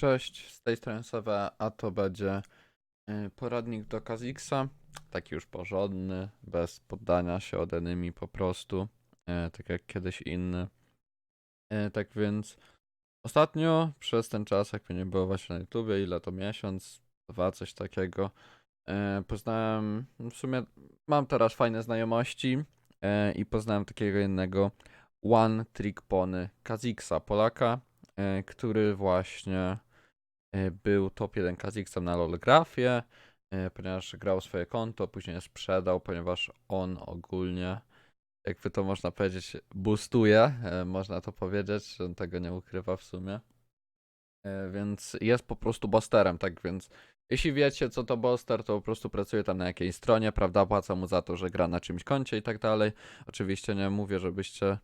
Cześć, z tej strony Sewe, a to będzie y, poradnik do Kazixa, taki już porządny, bez poddania się od enemy po prostu, y, tak jak kiedyś inny. Y, Tak więc ostatnio, przez ten czas, jak mnie nie było właśnie na YouTubie, ile to miesiąc, dwa, coś takiego, poznałem, no w sumie mam teraz fajne znajomości i poznałem takiego innego One Trick Pony Kazixa, Polaka, który właśnie e, był top 1 Kazixem na Lolgraphie, e, ponieważ grał swoje konto, później je sprzedał, ponieważ on ogólnie, jakby to można powiedzieć, boostuje, e, można to powiedzieć, on tego nie ukrywa w sumie. E, Więc jest po prostu bosterem, tak więc jeśli wiecie co to boster, to po prostu pracuje tam na jakiejś stronie, prawda, płaca mu za to, że gra na czymś koncie i tak dalej. Oczywiście nie mówię, żebyście e,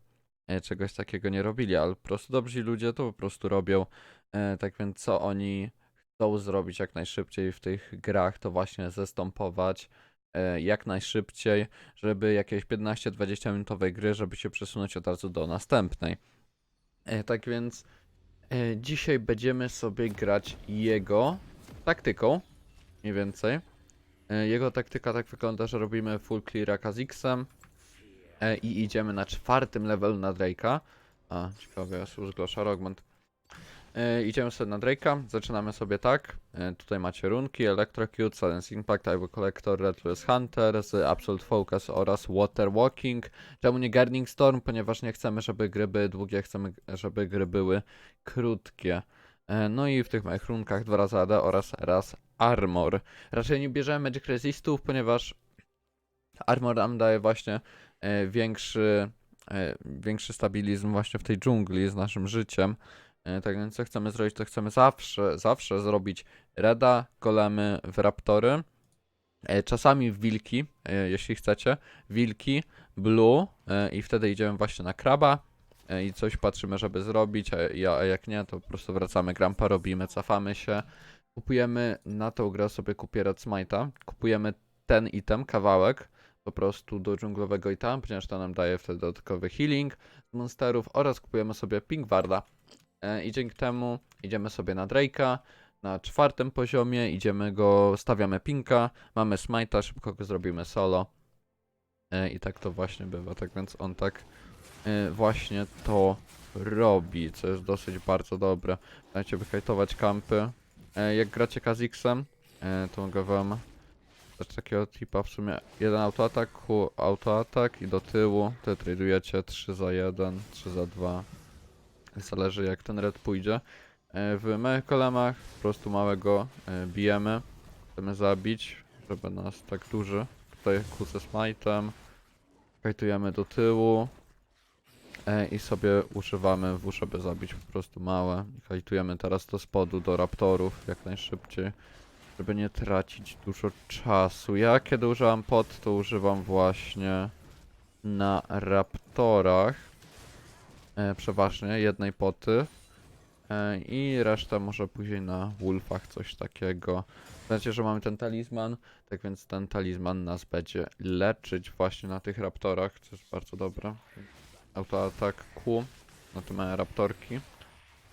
czegoś takiego nie robili, ale po prostu dobrzy ludzie to po prostu robią. E, Tak więc co oni chcą zrobić jak najszybciej w tych grach, to właśnie zestąpować e, jak najszybciej, żeby jakieś 15-20 minutowej gry, żeby się przesunąć od razu do następnej. E, Tak więc e, dzisiaj będziemy sobie grać jego taktyką, mniej więcej. E, Jego taktyka tak wygląda, że robimy full cleara Kazixem e, i idziemy na czwartym levelu na Drake'a. A, ciekawe, jest już Rogmont. E, idziemy sobie na Drake'a, zaczynamy sobie tak. E, tutaj macie runki, Electrocute, Silence Impact, Ivy Collector, Red Lewis Hunter, z Absolute Focus oraz Water Walking. Czemu nie Guarding Storm? Ponieważ nie chcemy, żeby gry były długie, chcemy, żeby gry były krótkie. E, no i w tych małych runkach dwa razy AD oraz raz Armor. Raczej nie bierzemy Magic Resistów, ponieważ Armor nam daje właśnie większy, e, większy stabilizm właśnie w tej dżungli z naszym życiem. E, Tak więc co chcemy zrobić, to chcemy zawsze, zawsze zrobić reda, golemy w raptory, e, czasami w wilki, e, jeśli chcecie, wilki, blue e, i wtedy idziemy właśnie na kraba e, i coś patrzymy, żeby zrobić, a jak nie, to po prostu wracamy, grampa robimy, cofamy się, kupujemy na tą grę sobie kupię Red Smite'a, kupujemy ten item, kawałek, po prostu do dżunglowego itema, ponieważ to nam daje wtedy dodatkowy healing z monsterów oraz kupujemy sobie Pinkwarda, E, I dzięki temu idziemy sobie na Drake'a na czwartym poziomie, idziemy go, stawiamy pinka, mamy smite'a, szybko go zrobimy solo. E, I tak to właśnie bywa, tak więc on tak e, właśnie to robi, co jest dosyć bardzo dobre. Dajcie wyhajtować kampy. Jak gracie Kazixem, e, to mogę wam takiego tipa w sumie. Jeden autoatak, Q autoatak i do tyłu. Ty tradujecie 3 za 1, 3 za 2. Zależy jak ten red pójdzie. E, W małych kolemach po prostu małego e, bijemy. Chcemy zabić, żeby nas tak duży. Tutaj kłócę smite'em. Kajtujemy do tyłu. E, I sobie używamy W, żeby zabić po prostu małe. Kajtujemy teraz do spodu, do raptorów jak najszybciej. Żeby nie tracić dużo czasu. Ja kiedy używam pot, to używam właśnie na raptorach e, przeważnie jednej poty e, i resztę może później na wolfach coś takiego. Znacie, że mamy ten talizman, tak więc ten talizman nas będzie leczyć właśnie na tych raptorach, co jest bardzo dobre. Autoatak Q na te małe raptorki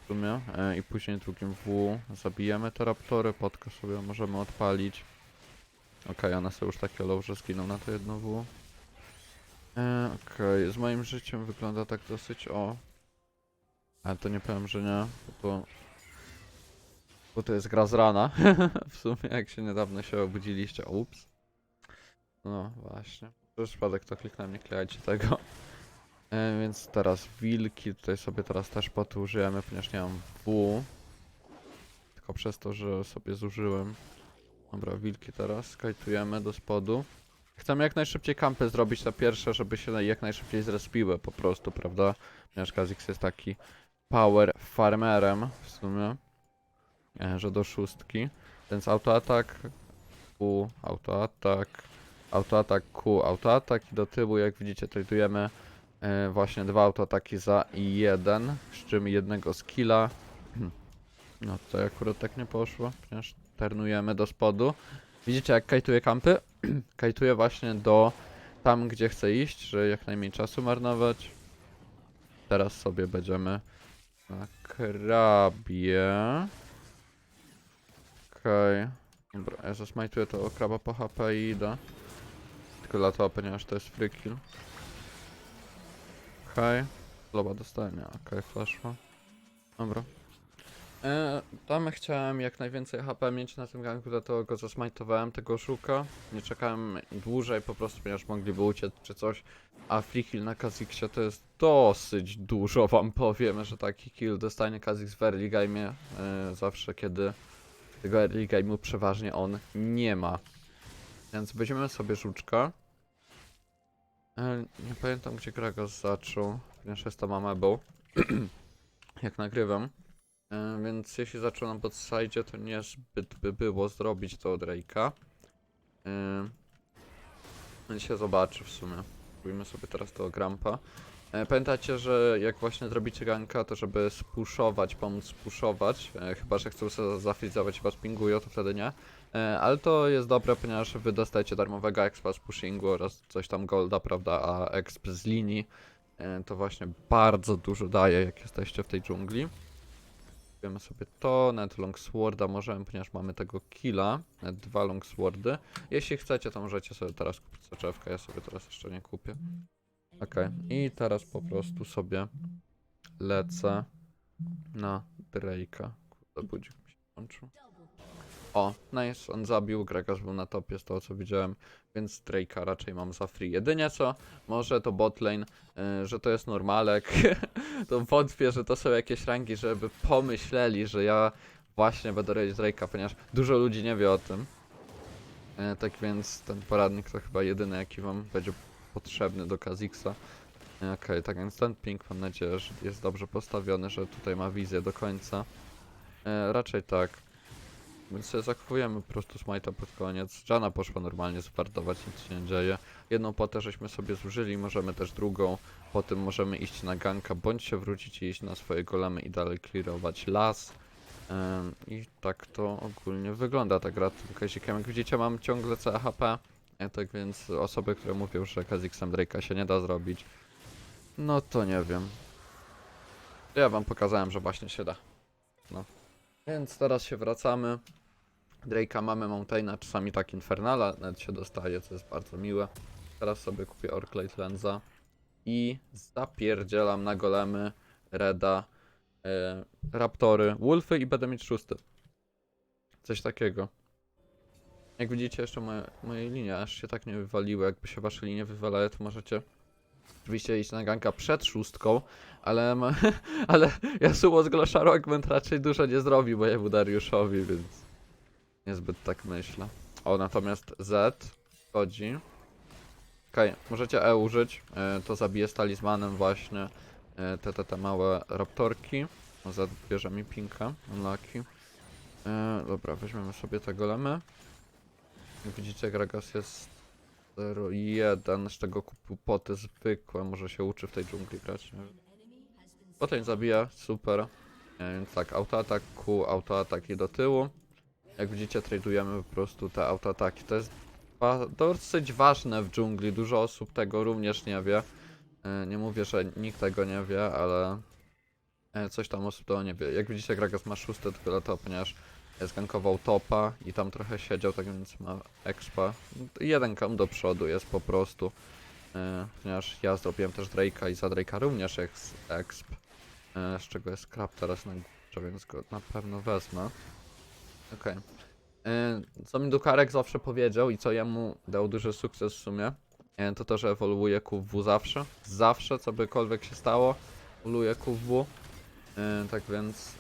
sumie e, i później drugim W zabijemy te raptory, potkę sobie możemy odpalić. Okej, one są już takie low, że zginą na to jedno W. E, Okej, z moim życiem wygląda tak dosyć o. Ale to nie powiem, że nie, bo to. Bo to jest gra z rana. w sumie, jak się niedawno się obudziliście. Ups. No właśnie. Przez przypadek to kliknąłem, nie klejajcie tego. E, więc teraz wilki, tutaj sobie teraz też potu użyjemy, ponieważ nie mam W. Tylko przez to, że sobie zużyłem. Dobra, wilki teraz skajtujemy do spodu. Chcemy jak najszybciej kampy zrobić te pierwsze, żeby się jak najszybciej zrespiły po prostu, prawda? Ponieważ Kazix jest taki power farmerem w sumie, e, że do szóstki. Więc autoatak, Q, autoatak, autoatak, Q, autoatak i do tyłu jak widzicie tradujemy e, właśnie dwa autoataki za jeden, z czym jednego skilla. No tutaj akurat tak nie poszło, ponieważ ternujemy do spodu. Widzicie jak kajtuje kampy? kajtuje właśnie do tam, gdzie chce iść, że jak najmniej czasu marnować. Teraz sobie będziemy na krabie. Okej. Dobra, ja zasmajtuję to kraba po HP i idę. Tylko dla to, ponieważ to jest free kill. Okej. Loba dostaje, nie, okej, flashła. Dobra. E, tam chciałem jak najwięcej HP mieć na tym ganku, dlatego go zasmajtowałem, tego szuka. Nie czekałem dłużej, po prostu ponieważ mogliby uciec czy coś. A free kill na Kha'Zixie to jest dosyć dużo, wam powiem, że taki kill dostanie Kha'Zix w early game e, zawsze kiedy tego early game'u przeważnie on nie ma. Więc weźmiemy sobie żuczka. Nie pamiętam gdzie Gragas zaczął, ponieważ jest tam amebą. jak nagrywam. E, więc jeśli zaczął na botside, to niezbyt by było zrobić to od Drake'a. E, więc się zobaczy w sumie. Spróbujmy sobie teraz tego Grampa. E, Pamiętajcie, że jak właśnie zrobicie ganka, to żeby spuszować, pomóc spuszować, e, chyba że chcą sobie zafrizować i was pingują, to wtedy nie. E, ale to jest dobre, ponieważ wy dostajecie darmowego expa z pushingu oraz coś tam golda, prawda, a exp z linii to właśnie bardzo dużo daje, jak jesteście w tej dżungli. Wiemy sobie to, net longsworda możemy, ponieważ mamy tego killa, net dwa longswordy. Jeśli chcecie, to możecie sobie teraz kupić soczewkę, ja sobie teraz jeszcze nie kupię. Okej, i teraz po prostu sobie lecę na Drake'a. Kurde, budzik mi się włączył. O, nice, on zabił, Gregas był na topie z tego co widziałem, więc Drake'a raczej mam za free. Jedynie co, może to botlane, yy, że to jest normalek, to wątpię, że to są jakieś rangi, żeby pomyśleli, że ja właśnie będę robić Drake'a, ponieważ dużo ludzi nie wie o tym. Yy, tak więc ten poradnik to chyba jedyny, jaki wam będzie potrzebny do Kha'Zixa. Yy, Okej, tak więc ten ping mam nadzieję, że jest dobrze postawiony, że tutaj ma wizję do końca. Yy, raczej tak. Więc sobie zachowujemy po prostu smite'a pod koniec. Jana poszła normalnie zwardować, nic się nie dzieje. Jedną potę żeśmy sobie zużyli, możemy też drugą. Potem możemy iść na ganka, bądź się wrócić i iść na swoje golemy i dalej clearować las. Ym, I tak to ogólnie wygląda ta gra tym kazikiem. Jak widzicie mam ciągle CHP. Tak więc osoby, które mówią, że Kha'Zixem Drake'a się nie da zrobić, no to nie wiem. Ja wam pokazałem, że właśnie się da. No. Więc teraz się wracamy. Drake'a mamy Mountaina, czasami tak Infernala, nawet się dostaje, co jest bardzo miłe. Teraz sobie kupię Orclate Lenza i zapierdzielam na golemy, Reda, e, Raptory, Wolfy i będę mieć szósty. Coś takiego. Jak widzicie jeszcze moje, moje linie aż się tak nie wywaliły, jakby się wasze linie wywalały, to możecie oczywiście iść na ganka przed szóstką, ale, ma, ale Yasuo z Gloszaru Augment raczej dużo nie zrobi mojemu Dariuszowi, więc niezbyt tak myślę. O, natomiast Z chodzi. Okej, możecie E użyć, e, to zabije z talizmanem właśnie e, te, te, te małe raptorki. Z bierze mi pinka, unlucky. E, dobra, weźmiemy sobie te golemy. Widzicie, Gragas jest 0-1, z czego kupił poty zwykłe, może się uczy w tej dżungli grać. Potem zabija, super. Więc tak, autoatak Q, autoatak i do tyłu. Jak widzicie, tradujemy po prostu te autoataki. To jest dosyć ważne w dżungli, dużo osób tego również nie wie. E, Nie mówię, że nikt tego nie wie, ale e, coś tam osób to nie wie. Jak widzicie, Gragas ma szóste tyle to, ponieważ zgankował topa i tam trochę siedział, tak więc ma expa. Jeden kam do przodu jest po prostu. E, ponieważ ja zrobiłem też Drake'a i za Drake'a również ex, exp. E, z czego jest krab teraz na górze, więc go na pewno wezmę. Okej. E, Co mi Dukarek zawsze powiedział i co jemu dał duży sukces w sumie, e, to to, że ewoluuje QW zawsze. Zawsze, co bykolwiek się stało, ewoluuje QW. E, Tak więc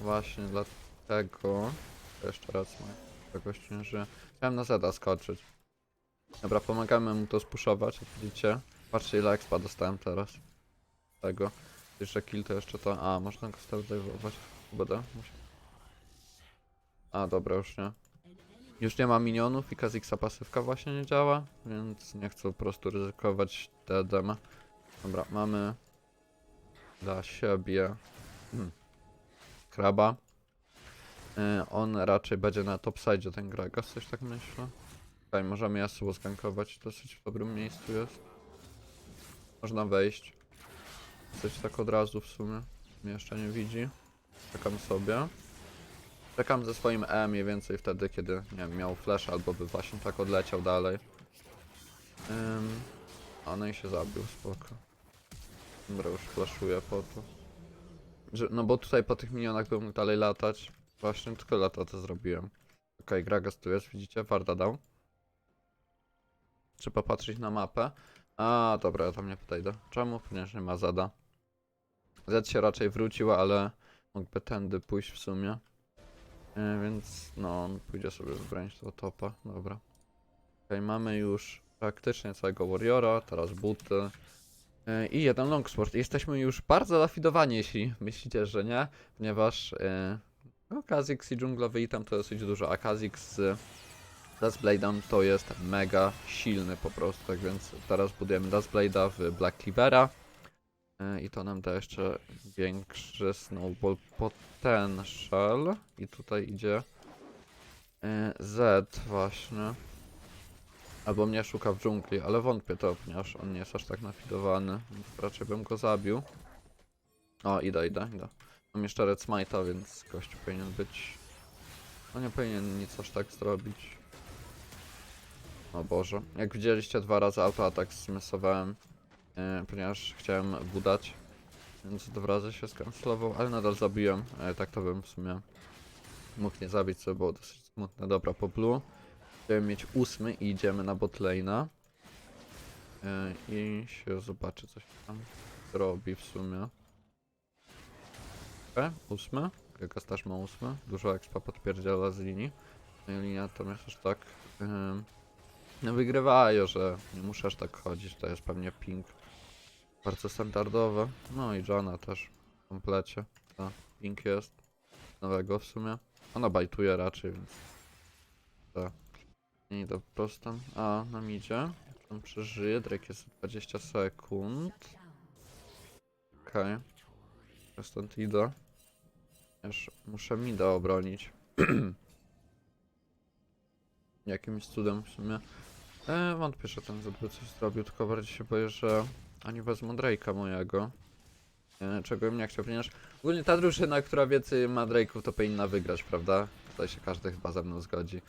Właśnie dlatego. Jeszcze raz nie żyje. Chciałem na Zeda skoczyć. Dobra, pomagamy mu to spuszować, jak widzicie. Patrzcie ile expa dostałem teraz. Tego. Jeszcze kill to jeszcze to. A, można go stabilizować. Będę musiał. A, dobra, już nie. Już nie ma minionów i Kazixa pasywka właśnie nie działa, więc nie chcę po prostu ryzykować DDM. Dobra, mamy dla siebie hmm. Kraba. Y, On raczej będzie na topside ten Gragas, coś tak myślę. Okej, możemy Yasuo skankować, dosyć w dobrym miejscu jest. Można wejść. Coś tak od razu w sumie. Mnie jeszcze nie widzi. Czekam sobie. Czekam ze swoim E mniej więcej wtedy, kiedy nie wiem, miał flash albo by właśnie tak odleciał dalej. Ym, a no i się zabił, spoko. Dobra, już flashuję po to. Że, no bo tutaj po tych minionach bym mógł dalej latać. Właśnie tylko lata to zrobiłem. Okej, Gragas tu jest, widzicie? Warda dał. Trzeba patrzeć na mapę. A, dobra, ja tam nie podejdę. Czemu? Ponieważ nie ma zada. Z się raczej wrócił, ale mógłby tędy pójść w sumie. E, więc no, on pójdzie sobie wybrać tego topa. Dobra. Okej, mamy już praktycznie całego Warriora, teraz buty. E, I jeden longsword. Jesteśmy już bardzo lafidowani, jeśli myślicie, że nie, ponieważ e, no, i dżunglowy item to dosyć dużo, a Kha'Zix z Duskblade'em to jest mega silny po prostu, tak więc teraz budujemy Duskblade'a w Black Cleavera e, i to nam da jeszcze większy snowball potential i tutaj idzie Z właśnie. Albo mnie szuka w dżungli, ale wątpię to, ponieważ on nie jest aż tak nafidowany, raczej bym go zabił. O, idę, idę, idę. Mam jeszcze Red Smite'a, więc gościu powinien być... No nie powinien nic aż tak zrobić. O Boże. Jak widzieliście, dwa razy autoatak zmysowałem, e, ponieważ chciałem budać, więc dwa razy się skancelował, ale nadal zabiłem. E, tak to bym w sumie mógł nie zabić, co było dosyć smutne. Dobra, po blue. Będziemy mieć ósmy i idziemy na botlane. E, I się zobaczy, się tam robi w sumie. E, ósme. Gagas też ma ósme. Dużo expa podpierdziela z linii. No linia to aż tak no wygrywają, że nie muszę aż tak chodzić. To jest pewnie ping bardzo standardowe. No i Jana też w komplecie. To ping jest. Nowego w sumie. Ona bajtuje raczej, więc... Tak. Nie idę po prostu. A, nam idzie. On przeżyje. Drake jest 20 sekund. Okej. Okay. Stąd idę. Już muszę mida obronić. Jakimś cudem w sumie. E, wątpię, że ten zbyt coś zrobił, tylko bardziej się boję, że oni wezmą Drake'a mojego. E, czego bym nie chciał, ponieważ ogólnie ta drużyna, która więcej ma Drake'ów, to powinna wygrać, prawda? Tutaj się każdy chyba ze mną zgodzi.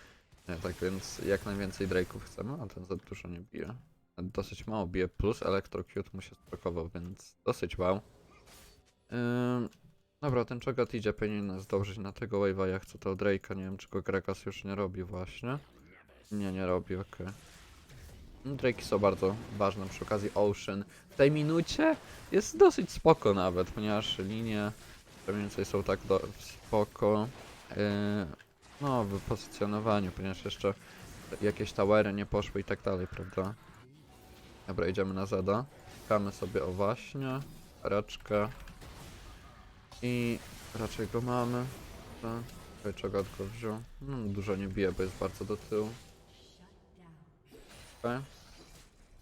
E, tak więc jak najwięcej Drake'ów chcemy, a ten za dużo nie bije. Dosyć mało bije, plus Electrocute mu się sprokował, więc dosyć wow. Ym, dobra, ten Chogat idzie, powinien zdążyć na tego wave'a, ja chcę to Drake'a, nie wiem czy go Gragas już nie robi właśnie. Nie, nie robi, okej. Okay. Drake'i są bardzo ważne przy okazji Ocean. W tej minucie jest dosyć spoko nawet, ponieważ linie mniej więcej są tak do, spoko. Yy, no, w pozycjonowaniu, ponieważ jeszcze jakieś towery nie poszły i tak dalej, prawda? Dobra, idziemy na Zada. Czekamy sobie o właśnie. Raczkę. I raczej go mamy. Tak. Czogat go wziął. No, dużo nie bije, bo jest bardzo do tyłu. Okay.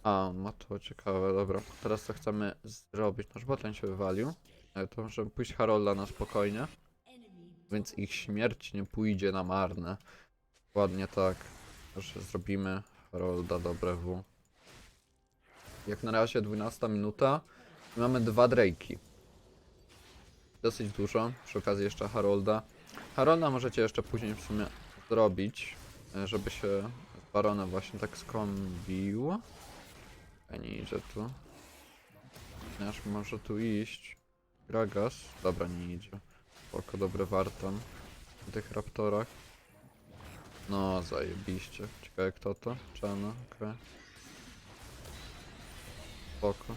A, on ma to ciekawe, dobra. Teraz co chcemy zrobić? Nasz botlane się wywalił. Ale to możemy pójść Harolda na spokojnie. Więc ich śmierć nie pójdzie na marne. Ładnie tak. Już zrobimy Harolda dobre W. Jak na razie 12 minuta. Mamy dwa Drake'i. Dosyć dużo. Przy okazji jeszcze Harolda. Harolda możecie jeszcze później w sumie zrobić, e, żeby się z Baronem właśnie tak skombił. Ja nie idzie tu. Aż może tu iść. Gragas. Dobra, nie idzie. Spoko, dobre wartam. Na tych raptorach. No, zajebiście. Ciekawe kto to? Czana, okej. Okay. Spoko.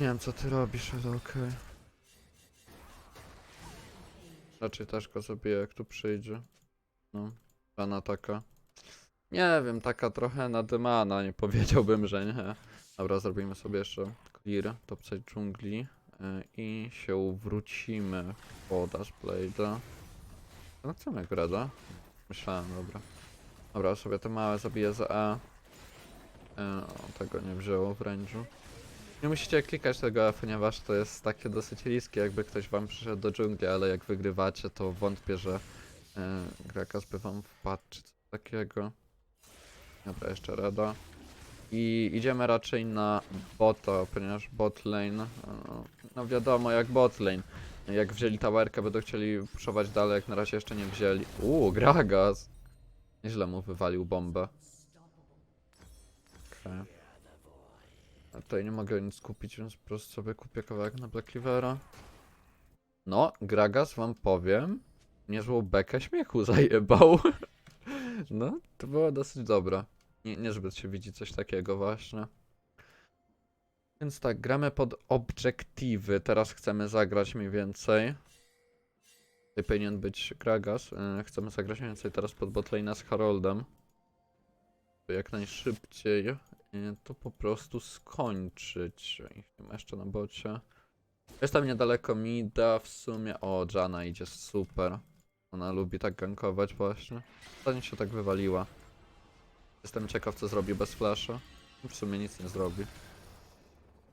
Nie wiem co ty robisz, ale okej. Raczej też go zabiję jak tu przyjdzie. No, rana taka. Nie wiem, taka trochę nadymana, nie powiedziałbym, że nie. Dobra, zrobimy sobie jeszcze clear, top side dżungli i się wrócimy po Dashblade'a. No chcemy Greda? Myślałem, dobra. Dobra, sobie te małe zabiję za E. Yy, o, tego nie wzięło w range'u. Nie musicie klikać tego, ponieważ to jest takie dosyć riskie, jakby ktoś wam przyszedł do dżungli, ale jak wygrywacie, to wątpię, że Grakas by wam wpadł czy coś takiego. Dobra, jeszcze rada. I idziemy raczej na bota, ponieważ bot lane, no, no wiadomo jak bot lane. Jak wzięli towerkę, będą chcieli puszować dalej, jak na razie jeszcze nie wzięli. Uuu, Gragas! Nieźle mu wywalił bombę. Okej. A tutaj nie mogę nic kupić, więc po prostu sobie kupię kawałek na Black Cleavera. No, Gragas wam powiem, niezłą bekę śmiechu zajebał. No, to było dosyć dobre. Nie, niezbyt się widzi coś takiego właśnie. Więc tak, gramy pod obiektywy. Teraz chcemy zagrać mniej więcej. Tutaj powinien być Gragas. Yy, chcemy zagrać mniej więcej teraz pod botlane z Haroldem. Jak najszybciej yy, to po prostu skończyć. Nie ma jeszcze na bocie. Jest tam niedaleko mida w sumie. O, Jana idzie super. Ona lubi tak gankować właśnie. Zanim się tak wywaliła. Jestem ciekaw co zrobi bez flasha. W sumie nic nie zrobi.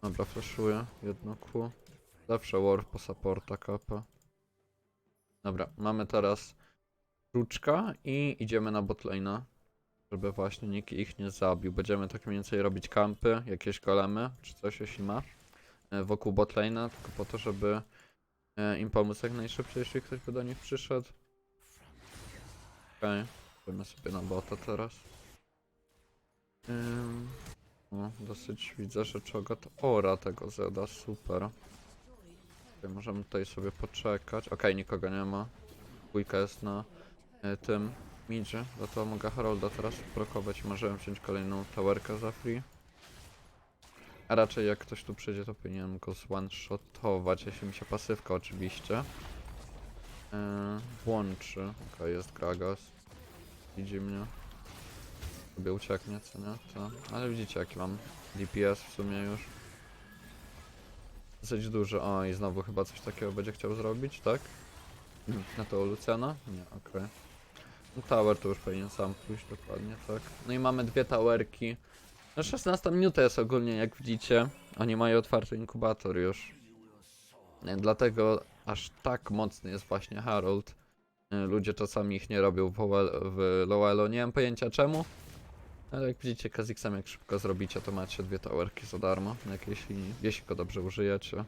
Dobra, flashuję. Jedno Q. Zawsze war po supporta kapa. Dobra, mamy teraz kruczka i idziemy na botlane'a. Żeby właśnie nikt ich nie zabił. Będziemy tak mniej więcej robić kampy, jakieś golemy, czy coś jeśli ma. e, Wokół botlane'a, tylko po to, żeby e, im pomóc jak najszybciej, jeśli ktoś by do nich przyszedł. Okej, okay. sobie na bota teraz. Ym, no, dosyć widzę, że czogot ora tego Zeda, super. Okay, możemy tutaj sobie poczekać. Okej, nikogo nie ma. Dwójka jest na y, tym midzie, za to mogę Harolda teraz blokować i możemy wziąć kolejną towerkę za free. A raczej jak ktoś tu przyjdzie, to powinienem go one-shotować, jeśli mi się pasywka oczywiście yy, włączy. Okej, jest Gragas. Widzi mnie. Sobie ucieknie, co nie? To. Ale widzicie jaki mam DPS w sumie już. Dosyć duży. O i znowu chyba coś takiego będzie chciał zrobić, tak? Na to Luciana? Nie, okej. No tower to już powinien sam pójść, dokładnie, tak. No i mamy dwie towerki. No 16 minuta jest ogólnie, jak widzicie. Oni mają otwarty inkubator już. Dlatego aż tak mocny jest właśnie Harold. Ludzie czasami ich nie robią w, w Lowelo. Nie mam pojęcia czemu. Ale jak widzicie, Kazixem jak szybko zrobicie, to macie dwie towerki za darmo na jakiejś linii, jeśli go dobrze użyjecie.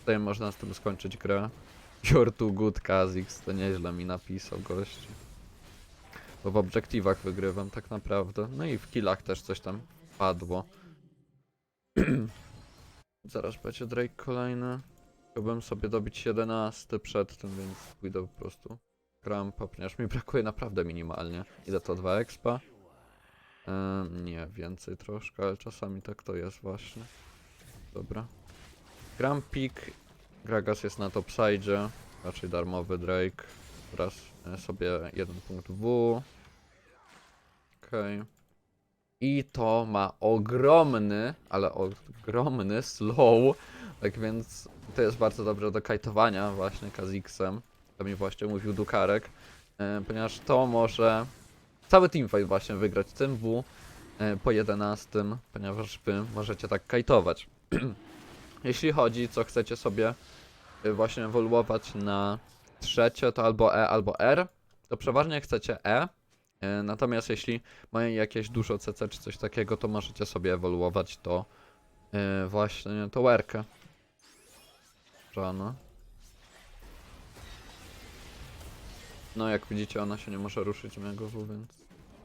Tutaj można z tym skończyć grę. You're too good, Kazix, to nieźle mi napisał gość. Bo w obiektywach wygrywam tak naprawdę. No i w killach też coś tam padło. Zaraz będzie Drake kolejny. Chciałbym sobie dobić 11 przed tym, więc pójdę po prostu krampa, ponieważ mi brakuje naprawdę minimalnie. Idę to 2 expa. Em, nie, więcej troszkę, ale czasami tak to jest właśnie. Dobra. Grampik. Gragas jest na topside. Raczej darmowy Drake. Teraz e, sobie jeden punkt W. Okej. I to ma ogromny, ale ogromny slow. Tak więc to jest bardzo dobre do kajtowania właśnie Kazixem. To mi właśnie mówił Dukarek. E, ponieważ to może cały teamfight właśnie wygrać tym W e, po 11, ponieważ wy możecie tak kajtować. Jeśli chodzi, co chcecie sobie e, właśnie ewoluować na trzecie, to albo E, albo R, to przeważnie chcecie E. e, Natomiast jeśli mają jakieś dużo CC czy coś takiego, to możecie sobie ewoluować to właśnie tą R-kę. No jak widzicie ona się nie może ruszyć mojego W, więc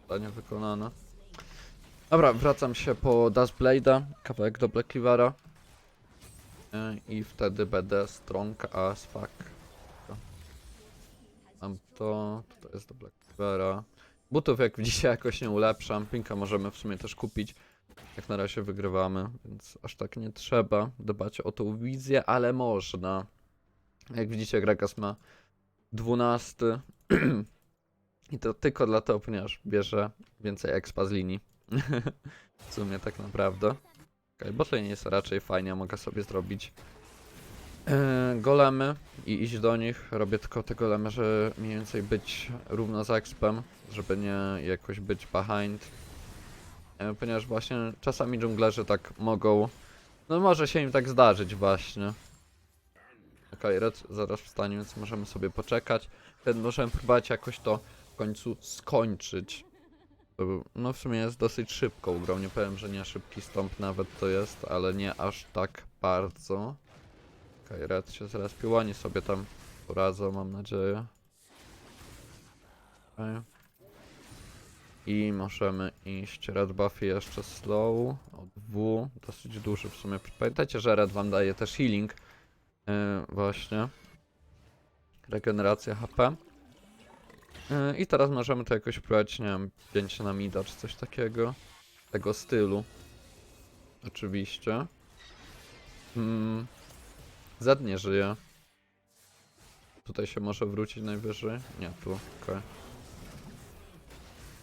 zadanie wykonane. Dobra, wracam się po Dustblade'a, kawałek do Black. E, I wtedy będę strong as fuck. Mam to, to jest do Black Cleavera. Butów jak widzicie jakoś nie ulepszam, pinka możemy w sumie też kupić. Jak na razie wygrywamy, więc aż tak nie trzeba dbać o tą wizję, ale można. Jak widzicie Gragas ma 12. I to tylko dlatego, ponieważ bierze więcej expa z linii. w sumie tak naprawdę. Okay, botlane jest raczej fajnie, mogę sobie zrobić e, golemy i iść do nich. Robię tylko te golemy, żeby mniej więcej być równo z expem, żeby nie jakoś być behind. E, ponieważ właśnie czasami dżunglerzy tak mogą, no może się im tak zdarzyć właśnie. Okej, Red zaraz wstanie, więc możemy sobie poczekać. Ten możemy próbować jakoś to końcu skończyć. No w sumie jest dosyć szybką grą, nie powiem, że nie szybki stąp nawet to jest, ale nie aż tak bardzo. Okej, Red się zrespił, oni sobie tam poradzą, mam nadzieję. Okej. I możemy iść Red Buffy jeszcze slow, od W, dosyć duży w sumie. Pamiętajcie, że Red wam daje też healing. Yy, właśnie. Regeneracja HP. Yy, I teraz możemy to jakoś próbować, nie wiem, pięć na mida czy coś takiego. Tego stylu. Oczywiście. Mm. Z nie żyje. Tutaj się może wrócić najwyżej. Nie, tu, okej.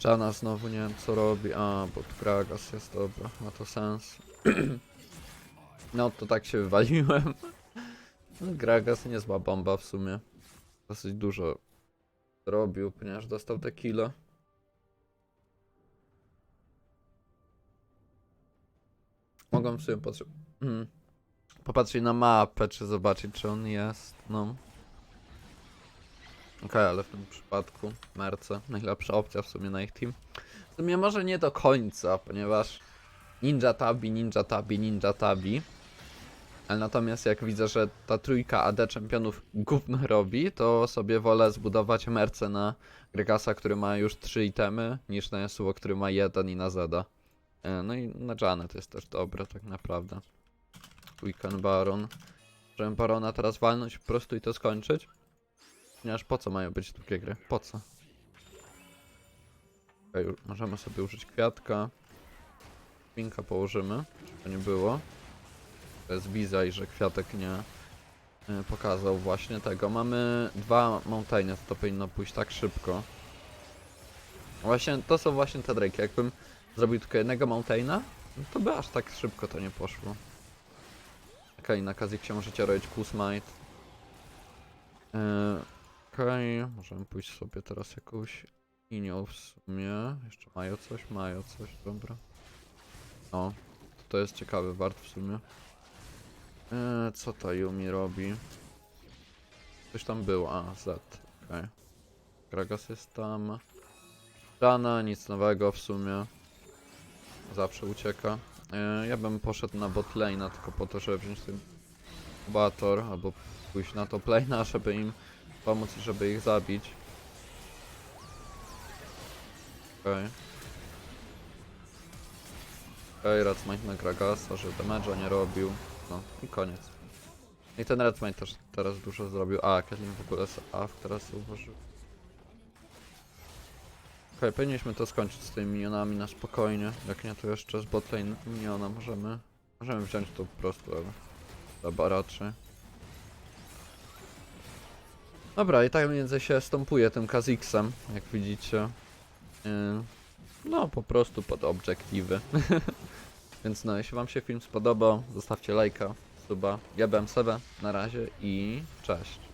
Żana znowu nie wiem co robi. A, bo tu Gragas jest, dobra, ma to sens. no to tak się wywaliłem. Gragas niezła bomba w sumie. Dosyć dużo robił, ponieważ dostał te kilo. Mogą w sumie potrze- mm. popatrzeć na mapę, czy zobaczyć, czy on jest. No. Okej, ale w tym przypadku Merce, najlepsza opcja w sumie na ich team. W sumie może nie do końca, ponieważ Ninja Tabi, Ninja Tabi, Ninja Tabi. Ale natomiast jak widzę, że ta trójka AD czempionów gówno robi, to sobie wolę zbudować Merce na Gregasa, który ma już trzy itemy, niż na Yasuo, który ma jeden i na Zeda. E, No i na Janet jest też dobre tak naprawdę. Weekend Baron. Możemy Barona teraz walnąć po prostu i to skończyć. Ponieważ po co mają być takie gry? Po co? U- możemy sobie użyć kwiatka. Pinka położymy, żeby nie było. Wiza i że kwiatek nie y, pokazał właśnie tego. Mamy dwa mountainy, to powinno pójść tak szybko. Właśnie, to są właśnie te drake. Jakbym zrobił tylko jednego mountaina, no to by aż tak szybko to nie poszło. Okej, na Kaziksie możecie robić Kusmite. Yy, Okej, możemy pójść sobie teraz jakąś linią w sumie. Jeszcze mają coś? Mają coś, dobra. O, to, to jest ciekawy wart w sumie. Yy, co ta Yumi robi? Coś tam było, a Z, okej. Gragas jest tam. Rana, nic nowego w sumie. Zawsze ucieka. Yy, ja bym poszedł na bot lane'a tylko po to, żeby wziąć ten inkubator, albo pójść na top lane'a, żeby im pomóc i żeby ich zabić. Okej. Okej, okay, Radsmite na Gragasa, że damage'a nie robił. No i koniec. I ten Radsmite też teraz dużo zrobił. A, Kathleen w ogóle z AF teraz zauważył. Okej, powinniśmy to skończyć z tymi minionami na spokojnie. Jak nie, to jeszcze z botlane miniona możemy... Możemy wziąć to po prostu, ale... Chyba raczej. Dobra, i tak między się stąpuje tym Kazixem, jak widzicie. Yy, no, po prostu pod obiektywy. Więc no, jeśli wam się film spodobał, zostawcie lajka, suba. Ja byłem Sebe, na razie i cześć.